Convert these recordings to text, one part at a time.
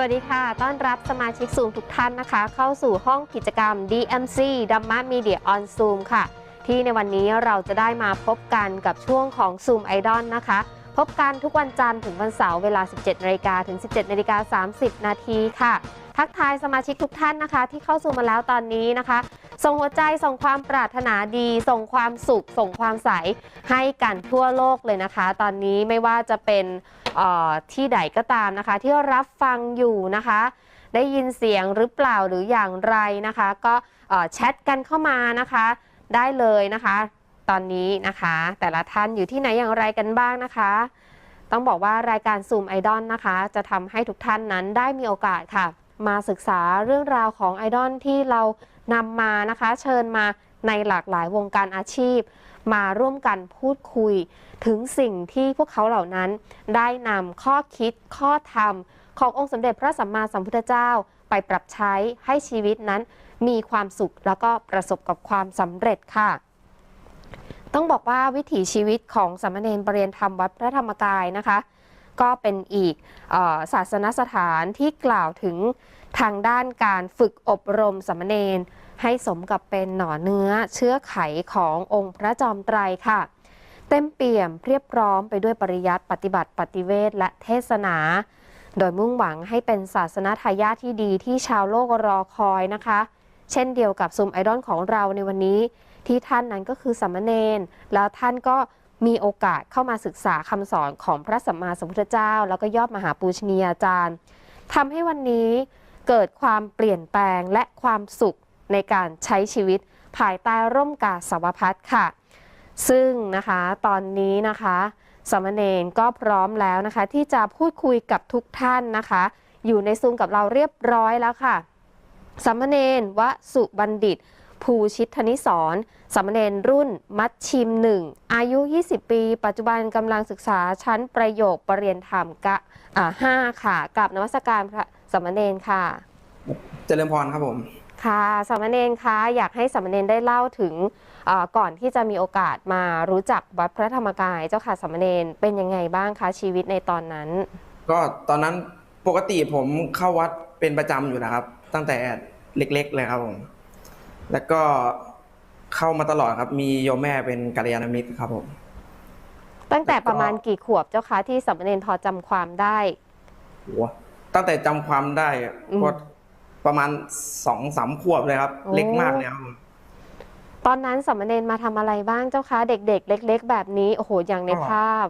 วัสดีค่ะ ต้อนรับสมาชิกซูมทุกท่านนะคะ เข้าสู่ห้องกิจกรรม DMC ดัมมามีเดียออนซูมค่ะ ที่ในวันนี้เราจะได้มาพบกันกับช่วงของ Zoom Idol นะคะ พบกันทุกวันจันทร์ถึงวันเสาร์เวลา 17นาฬิกาถึง 17นาฬิกา30 นาทีค่ะ ทักทายสมาชิกทุกท่านนะคะ ที่เข้าสู่มาแล้วตอนนี้นะคะ ส่งหัวใจส่งความปรารถนาดี ส่งความสุข ส่งความใสให้กันทั่วโลกเลยนะคะ ตอนนี้ไม่ว่าจะเป็น ที่ใดก็ตามนะคะ ที่รับฟังอยู่นะคะ ได้ยินเสียงหรือเปล่าหรืออย่างไรนะคะ ก็แชทกันเข้ามานะคะ ได้เลยนะคะ ตอนนี้นะคะ แต่ละท่านอยู่ที่ไหนอย่างไรกันบ้างนะคะ ต้องบอกว่ารายการซูมไอดอลนะคะ จะทำให้ทุกท่านนั้นได้มีโอกาสค่ะ มาศึกษาเรื่องราวของไอดอลที่เรานำมานะคะ เชิญมาในหลากหลายวงการอาชีพ มาร่วมกันพูดคุย ถึงสิ่งที่พวกเขาเหล่านั้นได้นำข้อคิดข้อธรรม ขององค์สมเด็จพระสัมมาสัมพุทธเจ้าไปปรับใช้ให้ชีวิตนั้นมีความสุขแล้วก็ประสบกับความสำเร็จค่ะ ต้องบอกว่าวิถีชีวิตของสามเณรปรริยนธรรมวัดพระธรรมกายนะคะ ก็เป็นอีกอศาสนสถานที่กล่าวถึงทางด้านการฝึกอบรมสามเณร ให้สมกับเป็นหน่อเนื้อเชื้อไขขององค์พระจอมไตรค่ะ เต็มเปี่ยมเพียบพร้อมไปด้วยปริยัติปฏิบัติปฏิเวทและเทศนา โดยมุ่งหวังให้เป็นศาสนาทายาทที่ดีที่ชาวโลกรอคอยนะคะ เช่นเดียวกับซุมไอดอลของเราในวันนี้ ที่ท่านนั้นก็คือสมเณรแล้วท่านก็มีโอกาสเข้ามาศึกษาคำสอนของพระสัมมาสัมพุทธเจ้า แล้วก็ยอดมหาปูชนียาจารย์ทำให้วันนี้เกิดความเปลี่ยนแปลงและความสุข ในการใช้ชีวิตภายใต้ร่มกาสาวพัฒค่ะ ซึ่งนะคะตอนนี้นะคะสามเณรก็พร้อมแล้วนะคะ ที่จะพูดคุยกับทุกท่านนะคะ อยู่ในซูมกับเราเรียบร้อยแล้วค่ะสามเณรวสุบัณฑิต ภูชิตธนิสรสามเณรรุ่นมัดชิมหนึ่งอายุ 20 ปี ปัจจุบันกำลังศึกษาชั้นประโยคปรริญญาธรรมกะห้าค่ะ กับนวัสการพระสามเณรค่ะ เจริญพรครับผม ค่ะสามเณรคะอยากให้สามเณรได้เล่าถึงเอ่อก่อนที่จะมีโอกาสมารู้จักวัดพระธรรมกายเจ้าค่ะสามเณรเป็นยังไงบ้างคะชีวิตในตอนนั้น ก็ตอนนั้นปกติผมเข้าวัดเป็นประจำอยู่นะครับ ตั้งแต่เล็ก ๆ เลยครับผมแล้วก็เข้ามาตลอดครับมีโยมแม่เป็นกัลยาณมิตรครับผมตั้งแต่แล้วก็ประมาณกี่ขวบเจ้าคะที่สามเณรพอจำความได้โหตั้งแต่จำความได้อืมก็ ประมาณสองสามขวบเลยครับ โอ้ เล็กมากเลยครับผมตอนนั้นสามเณรมาทำอะไรบ้างเจ้าคะ เด็ก ๆ เล็ก ๆ แบบนี้โอ้โหอย่างในภาพ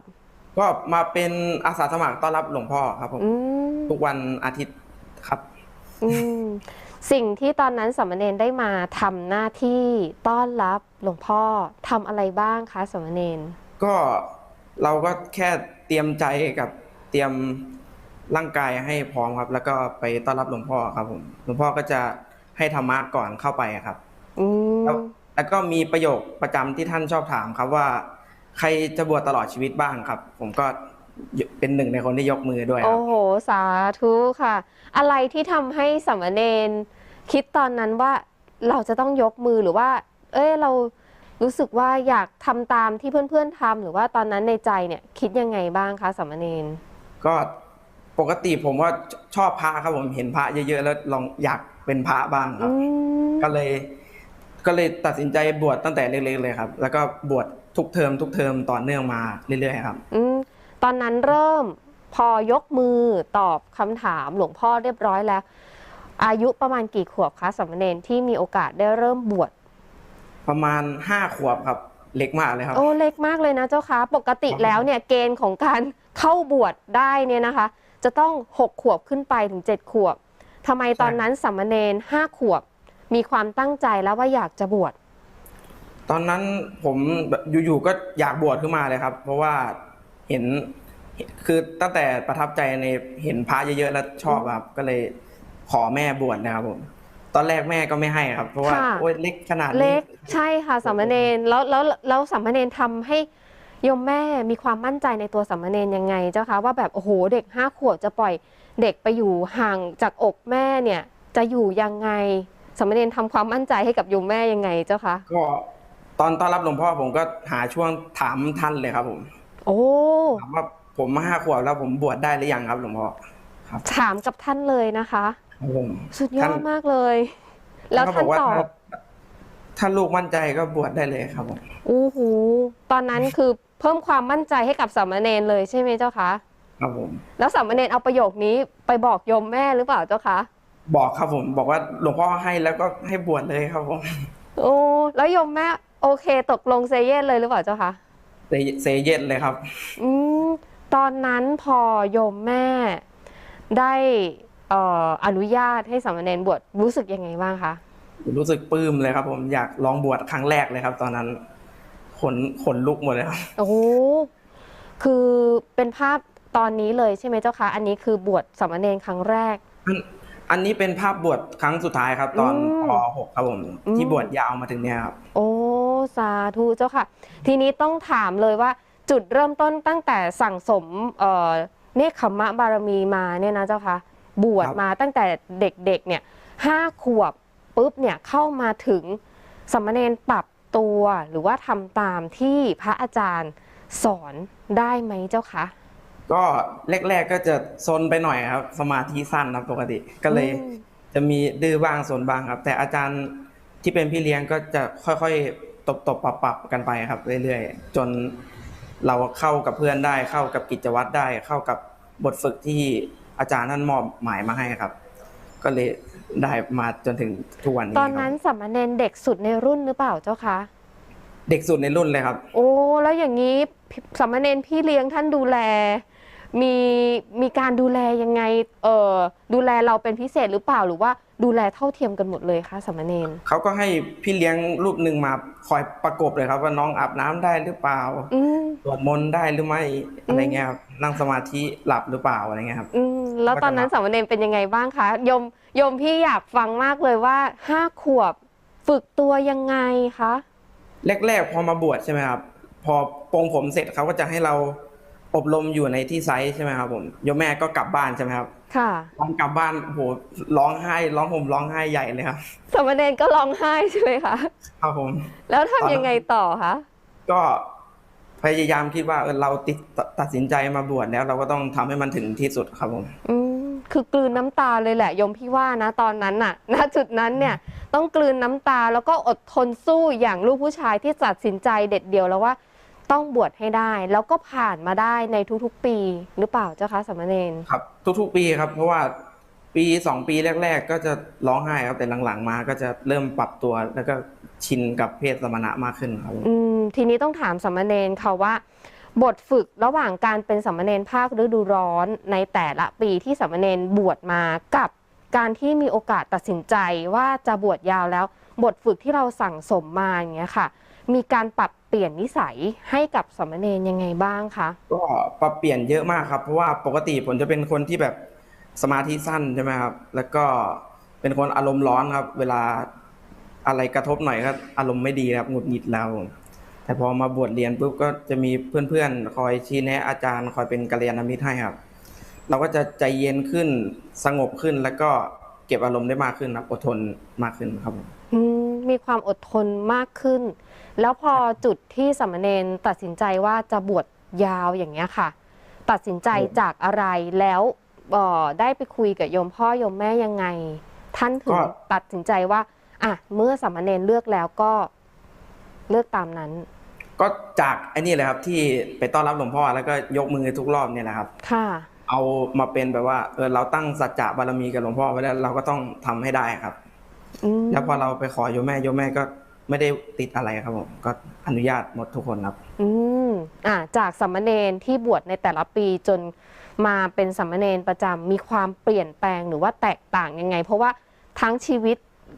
ก็มาเป็นอาสาสมัครต้อนรับหลวงพ่อครับผมอืมทุกวันอาทิตย์ครับ อืมสิ่งที่ตอนนั้นสามเณรได้มาทำหน้าที่ต้อนรับหลวงพ่อทำอะไรบ้างคะสามเณรก็เราก็แค่เตรียมใจกับเตรียม ร่างกายให้พร้อมครับ แล้วก็ไปต้อนรับหลวงพ่อครับผมหลวงพ่อก็จะให้ธรรมะก่อนเข้าไปครับอืมแล้วแล้วก็มีประโยคประจำที่ท่านชอบถามครับว่า ใครจะบวชตลอดชีวิตบ้างครับ ผมก็เป็นหนึ่งในคนที่ยกมือด้วยคโอ้รับ โห สาธุค่ะ อะไรที่ทำให้สามเณรคิดตอนนั้นว่าเราจะต้องยกมือหรือว่า เอ้ยเรารู้สึกว่าอยากทำตามที่เพื่อนๆทำหรือว่าตอนนั้นในใจเนี่ยคิดยังไงบ้างคะสามเณรก็ ปกติผมว่าชอบพระครับผมเห็นพระเยอะๆแล้วลองอยากเป็นพระบ้างคอืรับมก็เลย ก็เลยตัดสินใจบวชตั้งแต่เล็กๆเลยครับ แล้วก็บวชทุกเทอมทุกเทอมต่อเนื่องมาเรื่อยๆครับอืมตอนนั้นเริ่มพอยกมือตอบคำถามหลวงพ่อเรียบร้อยแล้ว อายุประมาณกี่ขวบคะสามเณรที่มีโอกาสได้เริ่มบวชประมาณห้าขวบครับ เล็กมากเลยครับ โอ้เล็กมากเลยนะเจ้าคะปกติครับแล้วเนี่ยเกณฑ์ของการเข้าบวชได้เนี่ยนะคะ จะต้อง 6 ขวบขึ้นไปถึง 7 ขวบทำไมตอนนั้นสามเณรห้าขวบ มีความตั้งใจแล้วว่าอยากจะบวชตอนนั้นผมแบบอยู่ๆก็อยากบวชขึ้นมาเลยครับ เพราะว่าเห็นคือตั้งแต่ประทับใจในเห็นพระเยอะๆแล้วชอบครับ ก็เลยขอแม่บวชนะครับผมตอนแรกแม่ก็ไม่ให้ครับ เพราะว่าค่ะโอ้ยเล็กขนาดนี้เล็กใช่ค่ะสามเณรแล้วแล้วแล้วสามเณรทำให้ โยมแม่มีความมั่นใจในตัวสามเณรยังไงเจ้าคะว่าแบบโอ้โหเด็กห้าขวบจะปล่อยเด็กไปอยู่ห่างจากอกแม่เนี่ยจะอยู่ยังไงสามเณรทำความมั่นใจให้กับโยมแม่ยังไงเจ้าคะก็ตอนต้อนรับหลวงพ่อผมก็หาช่วงถามท่านเลยครับผม โอ้ถามว่าผมห้าขวบแล้วผมบวชได้หรือยังครับหลวงพ่อครับถามกับท่านเลยนะคะครับผมสุดยอท่าดนมากเลย แล้วก็ท่านบอกว่าตอบถ้าถ้าลูกมั่นใจก็บวชได้เลยครับผมอู้หูตอนนั้นคือ เพิ่มความมั่นใจให้กับสามเณรเลยใช่ไหมเจ้าคะครับผม แล้วสามเณรเอาประโยคนี้ไปบอกโยมแม่หรือเปล่าเจ้าคะบอกครับผมบอกว่าหลวงพ่อให้แล้วก็ให้บวชเลยครับผม โอ้แล้วโยมแม่โอเคตกลงเซเยสเลยหรือเปล่าเจ้าคะเซเซเย็นเลยครับ อืมตอนนั้นพอโยมแม่ได้เอ่ออนุญาตให้สามเณรบวชรู้สึกยังไงบ้างคะ รู้สึกปลื้มเลยครับผมอยากลองบวชครั้งแรกเลยครับ ตอนนั้น ขนขนลุกหมดเลยครับ โอ้โหคือเป็นภาพตอนนี้เลยใช่ไหมเจ้าคะ อันนี้คือบวชสามเณรครั้งแรกอันอันนี้เป็นภาพบวชครั้งสุดท้ายครับ ตอนอืมป .6 ครับผม อืม ที่บวชยาวมาถึงเนี่ยครับ โอ้สาธุเจ้าค่ะ ทีนี้ต้องถามเลยว่าจุดเริ่มต้นตั้งแต่สั่งสมเอ่อเนคขมมะบารมีมาเนี่ยนะเจ้าค่ะบวชครับ มาตั้งแต่เด็กๆเนี่ยห้าขวบปุ๊บเนี่ยเข้ามาถึงสามเณรปรับ ตัวหรือว่าทำตามที่พระอาจารย์สอนได้ไหมเจ้าคะก็แรกๆก็จะซนไปหน่อยครับ สมาธิสั้นครับปกติก็เลยอืมจะมีดื้อบ้างซนบ้างครับ แต่อาจารย์ที่เป็นพี่เลี้ยงก็จะค่อยๆตบตบปรับปรับๆกันไปครับ เรื่อยๆจนเราเข้ากับเพื่อนได้เข้ากับกิจวัตรได้ เข้ากับบทฝึกที่อาจารย์ท่านมอบหมายมาให้ครับ ก็เลย ได้มาจนถึงทุกวันนี้ตอนครับนั้นสามเณรเด็กสุดในรุ่นหรือเปล่าเจ้าคะ เด็กสุดในรุ่นเลยครับ โอ้แล้วอย่างนี้พี่สามเณรพี่เลี้ยงท่านดูแล มีมีการดูแลยังไงเออดูแลเราเป็นพิเศษหรือเปล่าหรือว่าดูแลเท่าเทียมกันหมดเลยคะสามเณรเขาก็ให้พี่เลี้ยงรูปหนึ่งมาคอยประกบเลยครับ ว่าน้องอาบน้ำได้หรือเปล่าอืม สวดมนต์ได้หรือไม่อะไรเงี้ยครับนั่งสมาธิหลับหรือเปล่าอะไรเงี้ยครับ อืมแล้วตอนนั้นสามเณรเป็นยังไงบ้างคะโยมโยมพี่อยากฟังมากเลยว่าห้าขวบฝึกตัวยังไงคะแรกๆพอมาบวชใช่ไหมครับ พอปรงผมเสร็จเขาก็จะให้เราอบรมอยู่ในที่ไซต์ใช่ไหมครับผมโยมแม่ก็กลับบ้านใช่ไหมครับ ค่ะตอนกลับบ้านโอ้โหร้องไห้ร้องห่มร้องไห้ใหญ่เลยครับสามเณรก็ร้องไห้ใช่ไหมคะครับผม แล้วทำยังไงต่อคะก็ พยายามคิดว่าเออเราติดตัดสินใจมาบวชแล้ว เราก็ต้องทำให้มันถึงที่สุดครับผมอืมคือกลืนน้ำตาเลยแหละโยมพี่ว่านะตอนนั้นน่ะณจุดนั้นเนี่ยต้องกลืนน้ำตาแล้วก็อดทนสู้อย่างลูกผู้ชายที่ตัดสินใจเด็ดเดียวแล้วว่า ต้องบวชให้ได้ แล้วก็ผ่านมาได้ในทุกๆปีหรือเปล่าเจ้าคะสามเณรครับ ทุกๆ ปีครับ เพราะว่า ปีสองปีแรก ๆ ก็จะร้องไห้ครับแต่หลังๆมาก็จะเริ่มปรับตัวแล้วก็ชินกับเพศสมณะมากขึ้นครับผมอืมทีนี้ต้องถามสามเณรค่ะว่า บทฝึกระหว่างการเป็นสามเณรภาคฤดูร้อนในแต่ละปีที่สามเณรบวชมากับการที่มีโอกาสตัดสินใจว่าจะบวชยาวแล้ว บทฝึกที่เราสั่งสมมาอย่างเงี้ยค่ะ มีการปรับเปลี่ยนนิสัยให้กับสามเณรยังไงบ้างคะก็ปรับเปลี่ยนเยอะมากครับ เพราะว่าปกติผมจะเป็นคนที่แบบ สมาธิสั้นใช่ไหมครับ แล้วก็เป็นคนอารมณ์ร้อนครับ เวลาอะไรกระทบหน่อยก็อารมณ์ไม่ดีครับหงุดหงิดแล้วแต่พอมาบวชเรียนปุ๊บก็จะมีเพื่อนๆ คอยชี้แนะอาจารย์ คอยเป็นกัลยาณมิตรให้ครับ เราก็จะใจเย็นขึ้นสงบขึ้นแล้วก็เก็บอารมณ์ได้มากขึ้นครับอดทนมากขึ้นครับผมอืมมีความอดทนมากขึ้น แล้วพอจุดที่สามเณรตัดสินใจว่าจะบวชยาวอย่างเงี้ยค่ะ ตัดสินใจจากอะไรแล้ว เอ่อได้ไปคุยกับโยมพ่อโยมแม่ยังไง ท่านถึงก็ ตัดสินใจว่าอะเมื่อสามเณรเลือกแล้วก็เลือกตามนั้นก็จากไอ้นี่เลยครับที่ไปต้อนรับหลวงพ่อแล้วก็ยกมือทุกรอบเนี่ยแหละครับ ค่ะ เอามาเป็นแบบว่าเออเราตั้งสัจจะบารมีกับหลวงพ่อไว้แล้วเราก็ต้องทำให้ได้ครับ อืมแล้วพอเราไปขอโยมแม่โยมแม่ก็ไม่ได้ติดอะไรครับผมก็อนุญาตหมดทุกคนครับ อืมอะจากสามเณรที่บวชในแต่ละปีจน มาเป็นสามเณรประจำมีความเปลี่ยนแปลงหรือว่าแตกต่างยังไง เพราะว่าทั้งชีวิต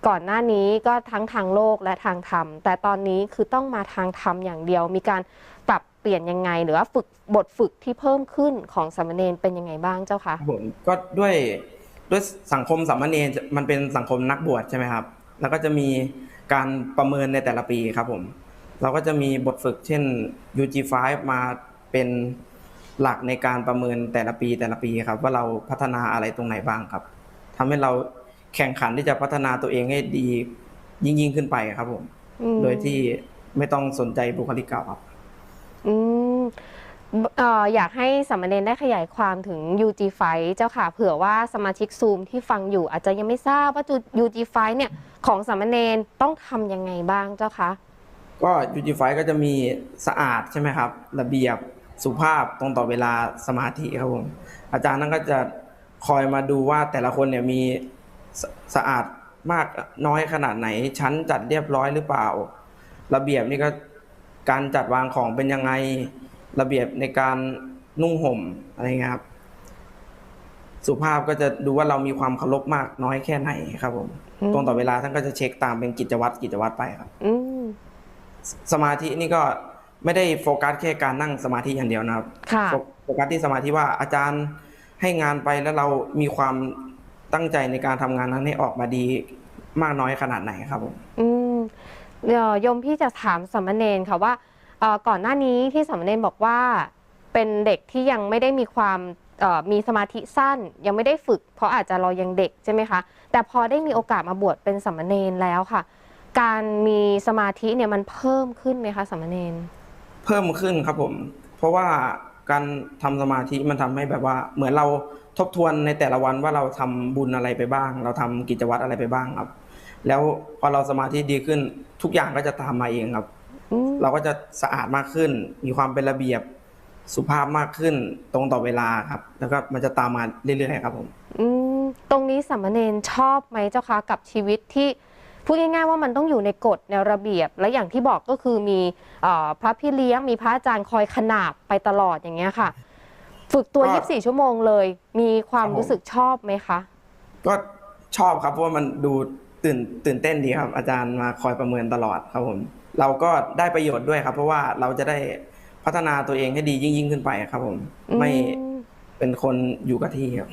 ก่อนหน้านี้ก็ทั้งทางโลกและทางธรรม แต่ตอนนี้คือต้องมาทางธรรมอย่างเดียว มีการปรับเปลี่ยนยังไง หรือว่าฝึกบทฝึกที่เพิ่มขึ้นของสามเณรเป็นยังไงบ้างเจ้าคะผมก็ด้วยด้วยสังคมสามเณรมันเป็นสังคมนักบวชใช่ไหมครับ แล้วก็จะมีการประเมินในแต่ละปีครับผม เราก็จะมีบทฝึกเช่น UG5 มาเป็น หลักในการประเมินแต่ละปีแต่ละปีครับ ว่าเราพัฒนาอะไรตรงไหนบ้างครับทำให้เราแข่งขันที่จะพัฒนาตัวเองให้ดียิ่งยิ่งขึ้นไปครับผมอืมโดยที่ไม่ต้องสนใจบุคลิกเก่าครับอืมเอ่ออยากให้สามเณรได้ขยายความถึง UG f i เจ้าค่ะ เผื่อว่าสมาชิกซูมที่ฟังอยู่ อาจจะยังไม่ทราบว่า UG f i เนี่ยของสามเณรต้องทำยังไงบ้างเจ้าคะก็ยูจีไฟก็จะมีสะอาดใช่ไหมครับ ระเบียบ สุภาพตรงต่อเวลาสมาธิครับผมอาจารย์นั่นก็จะคอยมาดูว่าแต่ละคนเนี่ยมีสสะอาดมากน้อยขนาดไหน ชั้นจัดเรียบร้อยหรือเปล่า ระเบียบนี่ก็การจัดวางของเป็นยังไงระเบียบในการนุ่งห่มอะไรเงี้ยครับ สุภาพก็จะดูว่าเรามีความเคารพมากน้อยแค่ไหนครับผมอืมตรงต่อเวลาท่านก็จะเช็คตามเป็นกิจวัตรกิจวัตรไปครับ อืมสมาธินี่ก็ ไม่ได้โฟกัสแค่การนั่งสมาธิอย่างเดียวนะครับค่ะโฟโฟกัสที่สมาธิว่าอาจารย์ให้งานไปแล้วเรามีความตั้งใจในการทำงานนั้นให้ออกมาดีมากน้อยขนาดไหนครับผม อืมเดี๋ยวโยมพี่จะถามสามเณรค่ะว่าเอ่อก่อนหน้านี้ที่สามเณรบอกว่า เป็นเด็กที่ยังไม่ได้มีความเอ่อมีสมาธิสั้น ยังไม่ได้ฝึก เพราะอาจจะเรายังเด็กใช่ไหมคะแต่พอได้มีโอกาสมาบวชเป็นสามเณรแล้วค่ะ การมีสมาธิเนี่ยมันเพิ่มขึ้นไหมคะสามเณร เพิ่มขึ้นครับผม เพราะว่าการทำสมาธิมันทำให้แบบว่า เหมือนเราทบทวนในแต่ละวันว่าเราทำบุญอะไรไปบ้าง เราทำกิจวัตรอะไรไปบ้างครับ แล้วพอเราสมาธิดีขึ้นทุกอย่างก็จะตามมาเองครับอืมเราก็จะสะอาดมากขึ้น มีความเป็นระเบียบสุภาพมากขึ้นตรงต่อเวลาครับ แล้วก็มันจะตามมาเรื่อยๆครับผมอืมตรงนี้สามเณรชอบไหมเจ้าคะกับชีวิตที่ พูดง่ายๆว่ามันต้องอยู่ในกฎในระเบียบ และอย่างที่บอกก็คือมีเอ่อพระพี่เลี้ยงมีพระอาจารย์คอยขนาบไปตลอดอย่างเงี้ยค่ะ ฝึกตัวก็24 ชั่วโมงเลย มีความครับผมรู้สึกชอบไหมคะ ก็ชอบครับเพราะว่ามันดูตื่นตื่นเต้นดีครับ อาจารย์มาคอยประเมินตลอดครับผมเราก็ได้ประโยชน์ด้วยครับ เพราะว่าเราจะได้พัฒนาตัวเองให้ดียิ่งยิ่งขึ้นไปครับผม ไม่อืมเป็นคนอยู่กับที่ครับ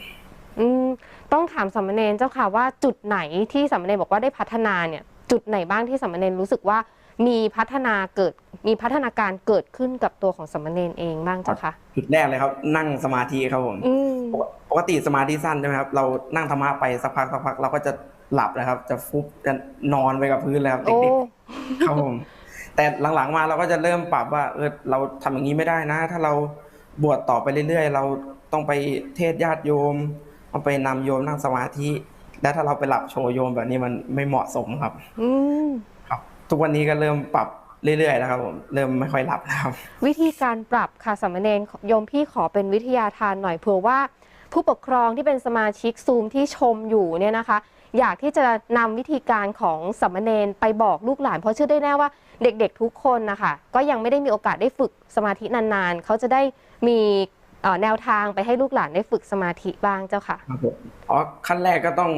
อืม ต้องถามสามเณรเจ้าค่ะว่าจุดไหนที่สามเณรบอกว่าได้พัฒนาเนี่ยจุดไหนบ้างที่สามเณรรู้สึกว่ามีพัฒนาเกิดมีพัฒนาการเกิดขึ้นกับตัวของสามเณรเองบ้างเจ้าค่ะจุดแรกเลยครับ นั่งสมาธิครับผมอืมปกปกติสมาธิสั้นใช่ไหมครับเรานั่งธรรมะไปสักพักสักพักเราก็จะหลับนะครับ จะฟุบจะนอนไปกับพื้นแล้วครับโอ้เด็กๆครับผมแต่หลังๆมาเราก็จะเริ่มปรับว่าเออเราทำอย่างนี้ไม่ได้นะ ถ้าเราบวชต่อไปเรื่อยๆ เราต้องไปเทศญาติโยม เอาไปนำโยมนั่งสมาธิ และถ้าเราไปหลับโชว์โยมแบบนี้มันไม่เหมาะสมครับ อืมครับ ทุกวันนี้ก็เริ่มปรับเรื่อยๆแล้วครับผมเริ่มไม่ค่อยหลับแล้วครับ วิธีการปรับค่ะสามเณรโยมพี่ขอเป็นวิทยาทานหน่อยเผื่อว่า ผู้ปกครองที่เป็นสมาชิกซูมที่ชมอยู่เนี่ยนะคะ อยากที่จะนำวิธีการของสามเณรไปบอกลูกหลาน เพราะเชื่อได้แน่ว่าเด็กๆทุกคนนะคะก็ยังไม่ได้มีโอกาสได้ฝึกสมาธินานๆเขาจะได้มีเอ่อ แนวทางไปให้ลูกหลานได้ฝึกสมาธิบ้างเจ้าค่ะครับผมอ๋อขั้นแรกก็ต้อง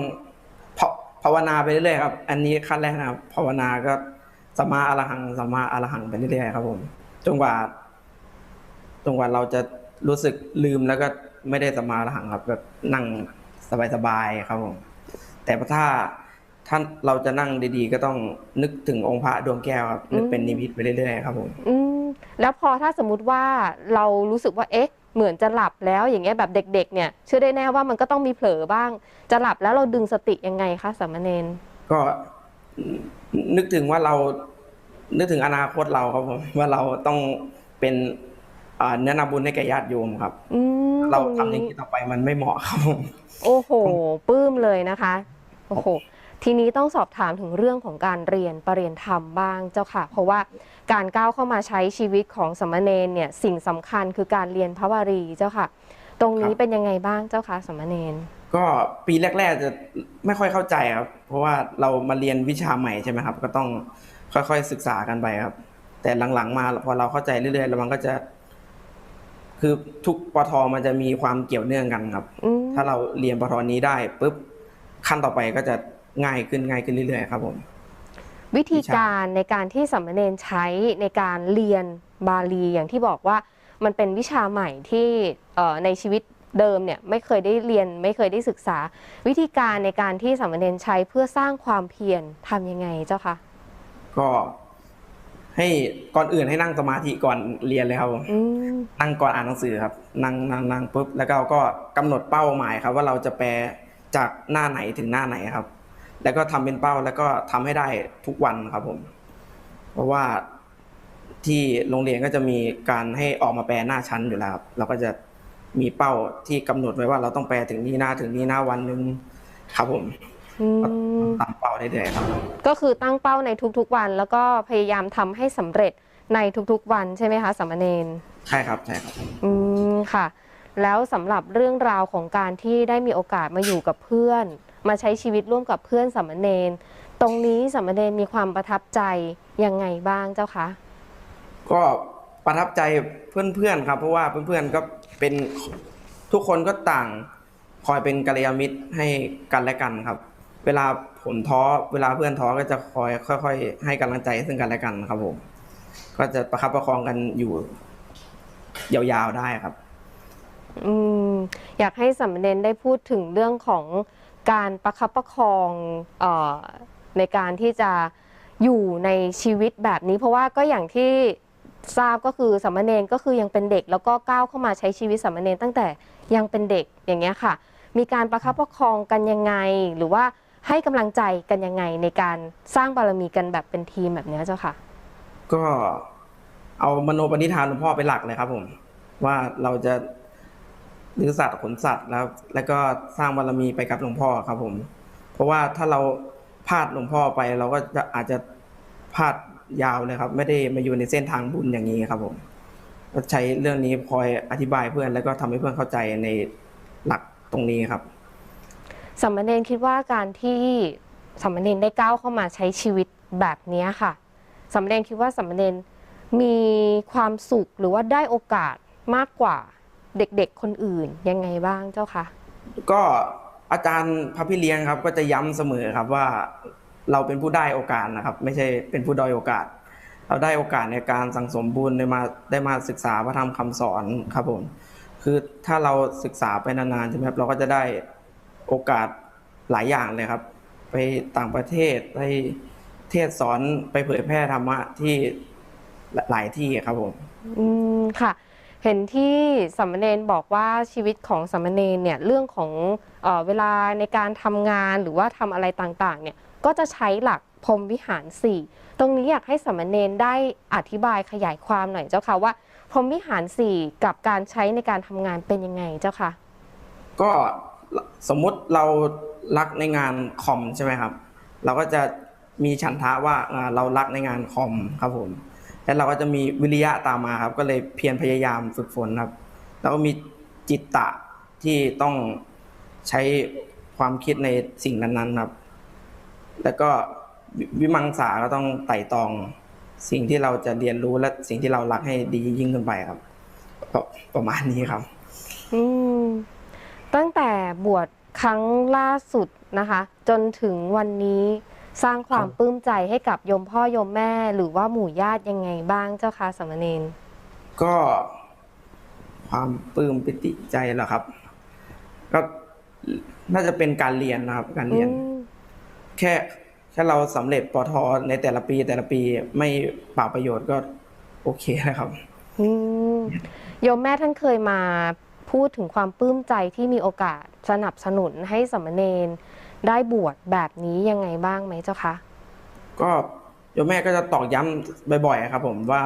ภาภาวนาไปเรื่อยๆครับ อันนี้ขั้นแรกนะครับภาวนาก็สัมมาอรหังสัมมาอรหังไปเรื่อยๆครับ ผมจนกว่าจนกว่าเราจะรู้สึกลืมแล้วก็ไม่ได้สัมมาอรหังครับแบบนั่งสบายๆครับผมแต่ถ้าท่านเราจะนั่งดีๆ ก็ต้องนึกถึงองค์พระดวงแก้วครับนึกเป็นนิมิตไปเรื่อยๆครับผม อืมแล้วพอถ้าสมมุติว่าเรารู้สึกว่าเอ๊ะ เหมือนจะหลับแล้วอย่างเงี้ยแบบเด็กๆเนี่ยเชื่อได้แน่ว่ามันก็ต้องมีเผลอบ้าง จะหลับแล้วเราดึงสติยังไงคะสามเณรก็นึกถึงว่าเรานึกถึงอนาคตเราครับผมว่าเราต้องเป็นอ่าเนื้อนาบุญให้แก่ญาติโยมครับอืมเราตงทำอย่างนี้ต่อไปมันไม่เหมาะครับผมโอ้โหปลื้มเลยนะคะโอ้โห ทีนี้ต้องสอบถามถึงเรื่องของการเรียนประเรียนธรรมบ้างเจ้าค่ะ เพราะว่าการก้าวเข้ามาใช้ชีวิตของสามเณรเนี่ยสิ่งสำคัญคือการเรียนพระวารีเจ้าค่ะ ตรงนี้เป็นยังไงบ้างเจ้าค่ะสามเณรก็ปีแรก ๆจะไม่ค่อยเข้าใจครับ เพราะว่าเรามาเรียนวิชาใหม่ใช่ไหมครับ ก็ต้องค่อยๆศึกษากันไปครับ แต่หลังๆมาพอเราเข้าใจเรื่อยๆแล้วมันก็จะ คือทุกปทมันจะมีความเกี่ยวเนื่องกันครับอืมถ้าเราเรียนปทนี้ได้ปุ๊บขั้นต่อไปก็จะ ง่ายขึ้นง่ายขึ้นเรื่อยๆครับผม วิธีการในการที่สามเณรใช้ในการเรียนบาลีอย่างที่บอกว่ามันเป็นวิชาใหม่ที่เอ่อในชีวิตเดิมเนี่ยไม่เคยได้เรียนไม่เคยได้ศึกษา วิธีการในการที่สามเณรใช้เพื่อสร้างความเพียรทำยังไงเจ้าคะก็ให้ก่อนอื่นให้นั่งสมาธิก่อนเรียนเลยครับผมอืมนั่งก่อนอ่านหนังสือครับ นั่งนั่งนั่งปุ๊บแล้วก็ก็กำหนดเป้าหมายครับ ว่าเราจะแปลจากหน้าไหนถึงหน้าไหนครับ แล้วก็ทำเป็นเป้าแล้วก็ทำให้ได้ทุกวันครับผม เพราะว่าที่โรงเรียนก็จะมีการให้ออกมาแปลหน้าชั้นอยู่แล้วครับเราก็จะมีเป้าที่กำหนดไว้ว่าเราต้องแปลถึงนี้หน้าถึงนี้หน้าวันหนึ่งครับผมอืมตามเป้าได้เลยๆครับ ก็คือตั้งเป้าในทุกๆวัน แล้วก็พยายามทำให้สำเร็จในทุกๆวันใช่ไหมคะสามเณรใช่ครับใช่ครับอืมค่ะ แล้วสำหรับเรื่องราวของการที่ได้มีโอกาสมาอยู่กับเพื่อน มาใช้ชีวิตร่วมกับเพื่อนสามเณรตรงนี้สามเณรมีความประทับใจยังไงบ้างเจ้าคะก็ประทับใจเพื่อนๆครับ เพราะว่าเพื่อนๆก็เป็นทุกคนก็ต่างคอยเป็นกัลยาณมิตรให้กันและกันครับ เวลาผมท้อเวลาเพื่อนท้อก็จะคอยค่อย ๆ ให้กำลังใจซึ่งกันและกันครับผม ก็จะประคับประคองกันอยู่ยาวๆได้ครับ อืมอยากให้สามเณรได้พูดถึงเรื่องของ การประคับประคองออในการที่จะอยู่ในชีวิตแบบนี้ เพราะว่าก็อย่างที่ทราบก็คือสามเณรก็คือยังเป็นเด็ก แล้วก็ก้าวเข้ามาใช้ชีวิตสามเณรตั้งแต่ยังเป็นเด็กอย่างเงี้ยค่ะ มีการประคับประคองกันยังไง หรือว่าให้กำลังใจกันยังไงในการสร้างบารมีกันแบบเป็นทีมแบบนี้เจ้าค่ะ ก็เอามโนปณิธานหลวงพ่อเป็นหลักเลยครับผมว่าเราจะ หรือสัตว์ขนสัตว์แล้วแล้วก็สร้างบารมีไปกับหลวงพ่อครับผม เพราะว่าถ้าเราพลาดหลวงพ่อไป เราก็จะอาจจะพลาดยาวเลยครับ ไม่ได้มาอยู่ในเส้นทางบุญอย่างนี้ครับผมก็ใช้เรื่องนี้คอยอธิบายเพื่อน แล้วก็ทำให้เพื่อนเข้าใจในหลักตรงนี้ครับสามเณรคิดว่าการที่สามเณรได้ก้าวเข้ามาใช้ชีวิตแบบนี้ค่ะสามเณรคิดว่าสามเณรมีความสุขหรือว่าได้โอกาสมากกว่า เด็กๆคนอื่นยังไงบ้างเจ้าคะก็อาจารย์พระพี่เลี้ยงครับ ก็จะย้ำเสมอครับว่าเราเป็นผู้ได้โอกาสนะครับ ไม่ใช่เป็นผู้ด้อยโอกาส เราได้โอกาสในการสั่งสมบุญได้มาได้มาศึกษาพระธรรมคำสอนครับผมคือถ้าเราศึกษาไปนานๆใช่ไหมครับเราก็จะได้โอกาสหลายอย่างเลยครับ ไปต่างประเทศไปเทศสอนไปเผยแพร่ธรรมะที่หลายที่ครับผม อืมค่ะ เห็นที่สามเณรบอกว่าชีวิตของสามเณรเนี่ยเรื่องของเออเวลาในการทำงานหรือว่าทำอะไรต่างๆเนี่ยก็จะใช้หลักพรหมวิหารสี่ตรงนี้อยากให้สามเณรได้อธิบายขยายความหน่อยเจ้าค่ะว่าพรหมวิหารสี่กับการใช้ในการทำงานเป็นยังไงเจ้าค่ะ ก็สมมุติเรารักในงานคอมใช่ไหมครับ เราก็จะมีฉันทะว่าเรารักในงานคอมครับผม แล้วเราก็จะมีวิริยะตามมาครับ ก็เลยเพียรพยายามฝึกฝนครับ แล้วก็มีจิตตะที่ต้องใช้ความคิดในสิ่งนั้นๆครับ แล้วก็วิมังสาก็ต้องไต่ตองสิ่งที่เราจะเรียนรู้และสิ่งที่เรารักให้ดียิ่งขึ้นไปครับประมาณนี้ครับ อืมตั้งแต่บวชครั้งล่าสุดนะคะ จนถึงวันนี้ สร้างความครับปลื้มใจให้กับโยมพ่อโยมแม่ หรือว่าหมู่ญาติยังไงบ้างเจ้าค่ะสามเณรก็ความปลื้มปิติใจเหรอครับก็น่าจะเป็นการเรียนนะครับ การเรียนอืมแค่แค่เราสำเร็จปอทอในแต่ละปี แต่ละปีไม่เปล่าประโยชน์ก็โอเคนะครับอืมโยมแม่ท่านเคยมาพูดถึงความปลื้มใจที่มีโอกาสสนับสนุนให้สามเณร ได้บวชแบบนี้ยังไงบ้างไหมเจ้าคะ ก็โยมแม่ก็จะตอกย้ำบ่อยๆครับ ผมว่า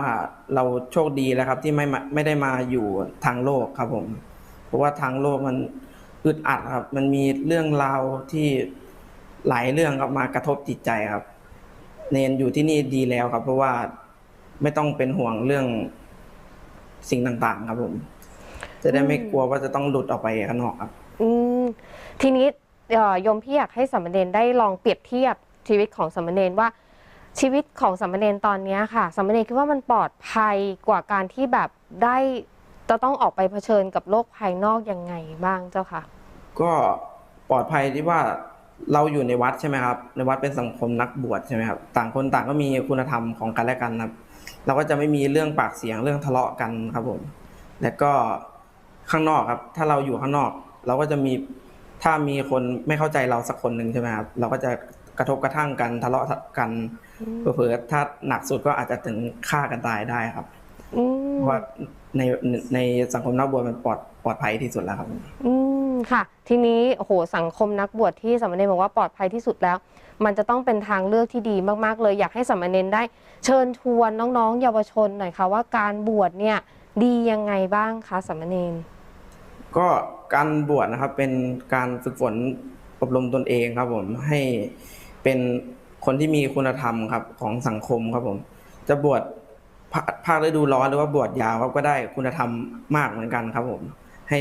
เราโชคดีแล้วครับ ที่ไม่มาไม่ได้มาอยู่ทางโลกครับ ผม เพราะว่าทางโลกมันอึดอัดครับ มันมีเรื่องราวที่หลายเรื่องครับมากระทบจิตใจครับ เนนอยู่ที่นี่ดีแล้วครับ เพราะว่าไม่ต้องเป็นห่วงเรื่องสิ่งต่างๆ ครับผม จะได้ไม่กลัวว่าจะต้องหลุดออกไปข้างนอกครับ อืมทีนี้ เอ่อโยมพี่อยากให้สามเณรได้ลองเปรียบเทียบชีวิตของสามเณรว่า ชีวิตของสามเณรตอนเนี้ยค่ะสามเณรคิดว่ามันปลอดภัยกว่าการที่แบบได้จะต้องออกไปเผชิญกับโลกภายนอกยังไงบ้างเจ้าค่ะ ก็ปลอดภัยที่ว่าเราอยู่ในวัดใช่ไหมครับ ในวัดเป็นสังคมนักบวชใช่ไหมครับ ต่างคนต่างก็มีคุณธรรมของกันและกันครับ เราก็จะไม่มีเรื่องปากเสียงเรื่องทะเลาะกันครับผม แล้วก็ข้างนอกครับ ถ้าเราอยู่ข้างนอก เราก็จะมี ถ้ามีคนไม่เข้าใจเราสักคนหนึ่งใช่ไหมครับเราก็จะกระทบกระทั่งกันทะเลาะกันเผลอๆถ้าหนักสุดก็อาจจะถึงฆ่ากันตายได้ครับอืมเพราะว่าในในสังคมนักบวชมันปลอดปลอดภัยที่สุดแล้วครับ อืมค่ะ ทีนี้โอ้โหสังคมนักบวชที่สามเณรบอกว่าปลอดภัยที่สุดแล้ว มันจะต้องเป็นทางเลือกที่ดีมากๆ เลย อยากให้สามเณรได้ เชิญชวนน้องๆ เยาวชนหน่อยค่ะว่าการบวชเนี่ยดียังไงบ้างคะสามเณร ก็การบวชนะครับเป็นการฝึกฝนอบรมตนเองครับผมให้เป็นคนที่มีคุณธรรมครับของสังคมครับผม จะบวชภาคฤดูร้อนหรือว่าบวชยาวครับก็ได้คุณธรรมมากเหมือนกันครับผม ให้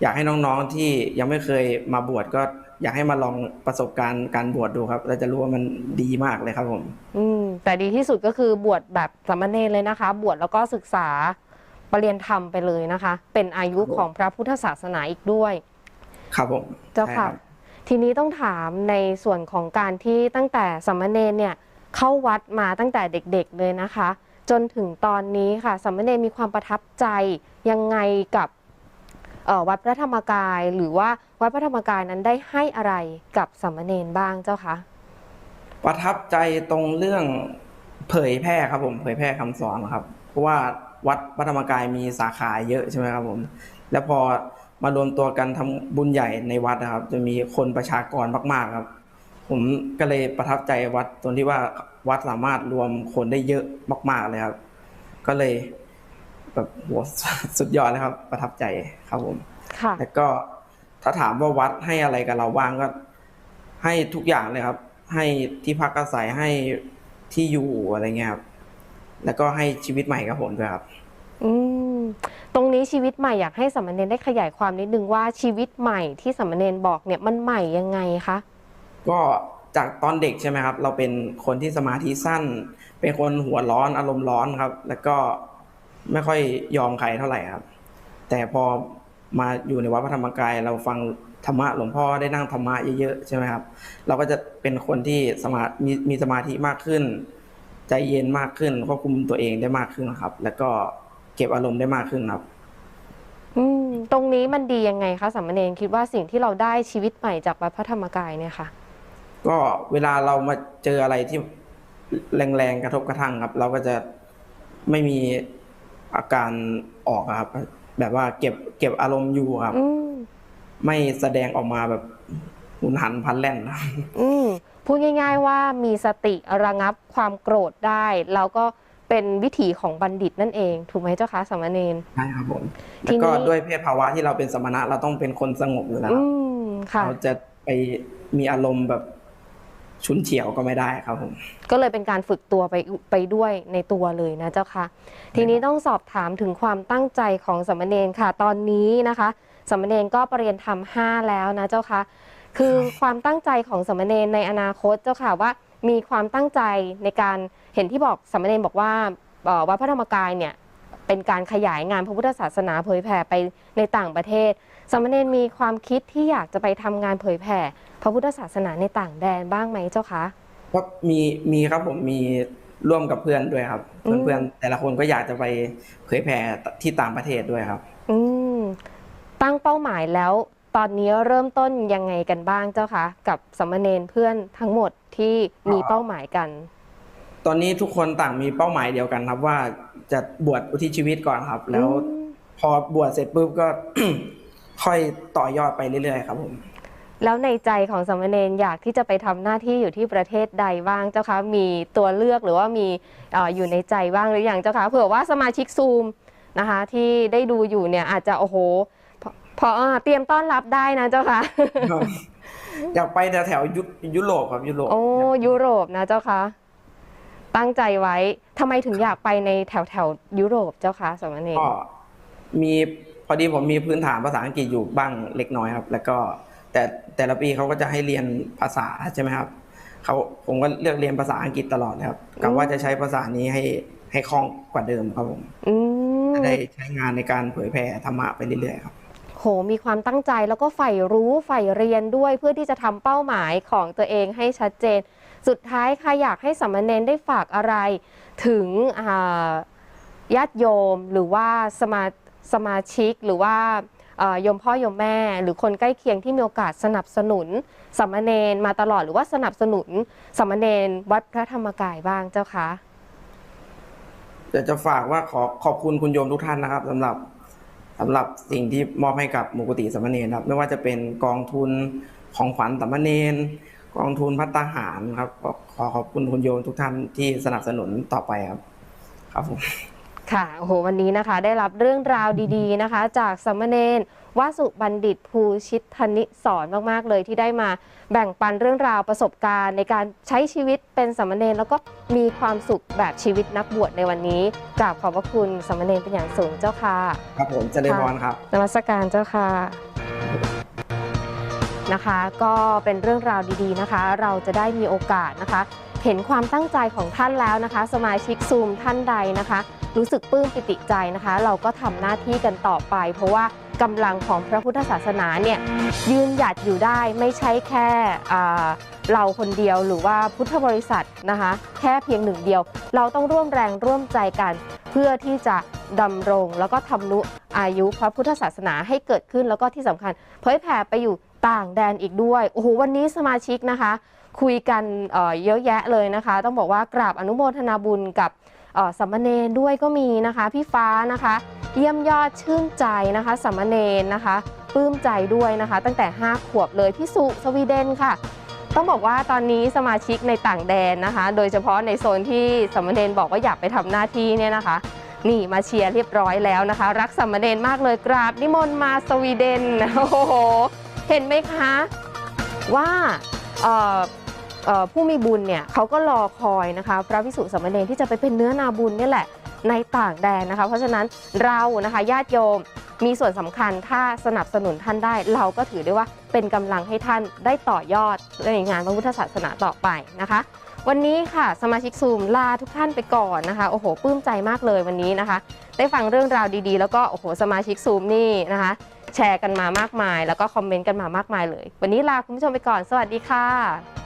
อยากให้น้องๆที่ยังไม่เคยมาบวชก็อยากให้มาลองประสบการณ์การบวชดูครับเราจะรู้ว่ามันดีมากเลยครับผม อืมแต่ดีที่สุดก็คือบวชแบบสามเณรเลยนะคะ บวชแล้วก็ศึกษา ปรริยนธรรมไปเลยนะคะ เป็นอายุครับผมของพระพุทธศาสนาอีกด้วย ครับผมเจ้าใช่ค่ะรับทีนี้ต้องถามในส่วนของการที่ตั้งแต่สามเณรเนี่ยเข้าวัดมาตั้งแต่เด็กๆเลยนะคะ จนถึงตอนนี้ค่ะสามเณรมีความประทับใจยังไงกับเอ่อวัดพระธรรมกายหรือว่าวัดพระธรรมกายนั้นได้ให้อะไรกับสามเณรบ้างเจ้าคะประทับใจตรงเรื่องเผยแพร่ครับผมเผยแพร่คำสอนครับ เพราะว่า วัดพระธรรมกายมีสาขาเยอะใช่ไหมครับผม แล้วพอมารวมตัวกันทำบุญใหญ่ในวัดนะครับ จะมีคนประชากรมากๆครับ ผมก็เลยประทับใจวัดตรงที่ว่าวัดสามารถรวมคนได้เยอะมาก ๆเลยครับ ก็เลยแบบโหสุดยอดเลยครับ ประทับใจครับผมค่ะแล้วก็ถ้าถามว่าวัดให้อะไรกับเราบ้างก็ ให้ทุกอย่างเลยครับ ให้ที่พักอาศัยให้ที่อยู่อะไรเงี้ยครับ แล้วก็ให้ชีวิตใหม่กับผมด้วยครับ อืมตรงนี้ชีวิตใหม่อยากให้สามเณรได้ขยายความนิดนึงว่าชีวิตใหม่ที่สามเณรบอกเนี่ยมันใหม่ยังไงคะก็จากตอนเด็กใช่ไหมครับ เราเป็นคนที่สมาธิสั้น เป็นคนหัวร้อนอารมณ์ร้อนครับ แล้วก็ไม่ค่อยยอมใครเท่าไหร่ครับ แต่พอมาอยู่ในวัดพระธรรมกาย เราฟังธรรมะหลวงพ่อได้นั่งธรรมะเยอะๆใช่ไหมครับ เราก็จะเป็นคนที่สมามีมีสมาธิมากขึ้น ใจเย็นมากขึ้นควบคุมตัวเองได้มากขึ้นครับ แล้วก็เก็บอารมณ์ได้มากขึ้นครับ อืมตรงนี้มันดียังไงคะสามเณรคิดว่าสิ่งที่เราได้ชีวิตใหม่จากวัดพระธรรมกายเนี่ยค่ะ ก็เวลาเรามาเจออะไรที่แรงๆกระทบกระทั่งครับ เราก็จะไม่มีอาการออกอะครับ แบบว่าเก็บเก็บอารมณ์อยู่ครับ อืมไม่แสดงออกมาแบบหุนหันพลันแล่นครับ อืม พูดง่าย ๆ ว่ามีสติระงับความโกรธได้ แล้วก็เป็นวิถีของบัณฑิตนั่นเอง ถูกไหมเจ้าคะสามเณรใช่ครับผมทีแล้วนี้ก็ด้วยเพศภาวะที่เราเป็นสมณะเราต้องเป็นคนสงบอยู่แล้วคอืรับมค่ะเราจะไปมีอารมณ์แบบฉุนเฉียวก็ไม่ได้ครับผมก็เลยเป็นการฝึกตัวไปไปด้วยในตัวเลยนะเจ้าค่ะ ทีนี้ต้องสอบถามถึงความตั้งใจของสามเณรค่ะ ตอนนี้นะคะสามเณรก็ปรริญญาธรรมห้าแล้วนะเจ้าค่ะ คือความตั้งใจของสามเณรในอนาคตเจ้าค่ะว่ามีความตั้งใจในการเห็นที่บอกสามเณรบอกว่าเอ่อวัดพระธรรมกายเนี่ยเป็นการขยายงานพระพุทธศาสนาเผยแผ่ไปในต่างประเทศสามเณรมีความคิดที่อยากจะไปทำงานเผยแผ่ พระพุทธศาสนาในต่างแดนบ้างไหมเจ้าคะก็มีมีครับผมมีร่วมกับเพื่อนด้วยครับอืมเพื่อนๆแต่ละคนก็อยากจะไปเผยแผ่ที่ต่างประเทศด้วยครับ อืมตั้งเป้าหมายแล้ว ตอนนี้เริ่มต้นยังไงกันบ้างเจ้าคะกับสามเณรเพื่อนทั้งหมดที่มีเป้าหมายกัน ตอนนี้ทุกคนต่างมีเป้าหมายเดียวกันครับว่าจะบวชอุทิศชีวิตก่อนครับ แล้วอืมพอบวชเสร็จปุ๊บก็ค่อยต่อยอดไปเรื่อยๆครับผมแล้วในใจของสามเณรอยากที่จะไปทำหน้าที่อยู่ที่ประเทศใดบ้างเจ้าคะมีตัวเลือกหรือว่ามีเอออยู่ในใจบ้างหรือยังเจ้าคะเผื่อว่าสมาชิกซูมนะคะ ที่ได้ดูอยู่เนี่ยอาจจะโอ้โห พอพออ่าเตรียมต้อนรับได้นะเจ้าคะอยากไปแถวแถวๆยุยุโรปครับยุโรป โอ้ยุโรปนะเจ้าคะตั้งใจไว้ทำไมถึงอยากไปในแถวแถวๆยุโรปเจ้าคะสามเณรก็มีพอดีผมมีพื้นฐานภาษาอังกฤษอยู่บ้างเล็กน้อยครับ แล้วก็แต่แต่ละปีเขาก็จะให้เรียนภาษาใช่ไหมครับเขาผมก็เลือกเรียนภาษาอังกฤษตลอดเลยครับกะว่าจะใช้ภาษานี้ให้ให้คล่องกว่าเดิมครับผมอืมจะได้ใช้งานในการเผยแผ่ธรรมะไปเรื่อยๆครับโหมีความตั้งใจแล้วก็ใฝ่รู้ใฝ่เรียนด้วยเพื่อที่จะทำเป้าหมายของตัวเองให้ชัดเจน สุดท้ายค่ะอยากให้สามเณรได้ฝากอะไร ถึงญาติโยมหรือว่าสมาสมาชิกหรือว่าโยมพ่อโยมแม่ หรือคนใกล้เคียงที่มีโอกาสสนับสนุนสามเณรมาตลอดหรือว่าสนับสนุนสามเณรวัดพระธรรมกายบ้างเจ้าคะแต่จะฝากว่าขอขอบคุณคุณโยมทุกท่านนะครับสำหรับ สำหรับสิ่งที่มอบให้กับมุกติสัมเนรครับ ไม่ว่าจะเป็นกองทุนของขวัญสัมเนรกองทุนพัฒนาหารครับขอขอบคุณคุณโยมทุกท่านที่สนับสนุนต่อไปครับ ครับผมค่ะโอ้โหวันนี้นะคะ ได้รับเรื่องราวดี ๆนะคะ จากสัมเนร วสุบัณฑิตภูชิตธนิสอนมาก ๆ เลยที่ได้มาแบ่งปันเรื่องราวประสบการณ์ ในการใช้ชีวิตเป็นสามเณรแล้วก็มีความสุขแบบชีวิตนักบวชในวันนี้กราบขอบพระคุณสามเณรเป็นอย่างสูงเจ้าค่ะ ครับผมเจริญพรครับนมัสการเจ้าค่ะนะคะก็เป็นเรื่องราวดีๆนะคะ เราจะได้มีโอกาสนะคะ เห็นความตั้งใจของท่านแล้วนะคะ สมาชิกซูมท่านใดนะคะ รู้สึกปลื้มปิติใจนะคะ เราก็ทำหน้าที่กันต่อไป เพราะว่า กำลังของพระพุทธศาสนาเนี่ยยืนหยัดอยู่ได้ไม่ใช่แค่เราคนเดียวหรือว่าพุทธบริษัทนะคะแค่เพียงหนึ่งเดียว เราต้องร่วมแรงร่วมใจกัน เพื่อที่จะดำรงแล้วก็ทำนุอายุพระพุทธศาสนาให้เกิดขึ้นแล้วก็ที่สำคัญ เผยแผ่ไปอยู่ต่างแดนอีกด้วยโอ้โหวันนี้สมาชิกนะคะ คุยกันเเยอะแยะเลยนะคะ ต้องบอกว่ากราบอนุโมทนาบุญกับสัมมเนรด้วยก็มีนะคะ พี่ฟ้านะคะ เยี่ยมยอดชื่นใจนะคะสัมมเนรนะคะปลื้มใจด้วยนะคะ ตั้งแต่ 5 ขวบเลยพี่สุสวีเดนค่ะ ต้องบอกว่าตอนนี้สมาชิกในต่างแดนนะคะ โดยเฉพาะในโซนที่สัมมเนรบอกว่าอยากไปทำหน้าที่เนี่ยนะคะ นี่มาเชียร์เรียบร้อยแล้วนะคะ รักสัมมเนรมากเลยกราบนิมนต์มาสวีเดนโอ้โหเห็นไหมคะว่าผู้มีบุญเนี่ยเขาก็รอคอยนะคะ พระวิสุสามเณรที่จะไปเป็นเนื้อนาบุญนี่แหละ ในต่างแดนนะคะ เพราะฉะนั้นเรานะคะญาติโยมมีส่วนสำคัญถ้าสนับสนุนท่านได้ เราก็ถือได้ว่าเป็นกำลังให้ท่านได้ต่อยอดในงานพระพุทธศาสนาต่อไปนะคะ วันนี้ค่ะสมาชิกซูมลาทุกท่านไปก่อนนะคะโอ้โหปลื้มใจมากเลยวันนี้นะคะ ได้ฟังเรื่องราวดีๆ แล้วก็โอ้โหสมาชิกซูมนี่นะคะ แชร์กันมามากมาย แล้วก็คอมเมนต์กันมามากมายเลย วันนี้ลาคุณผู้ชมไปก่อน สวัสดีค่ะ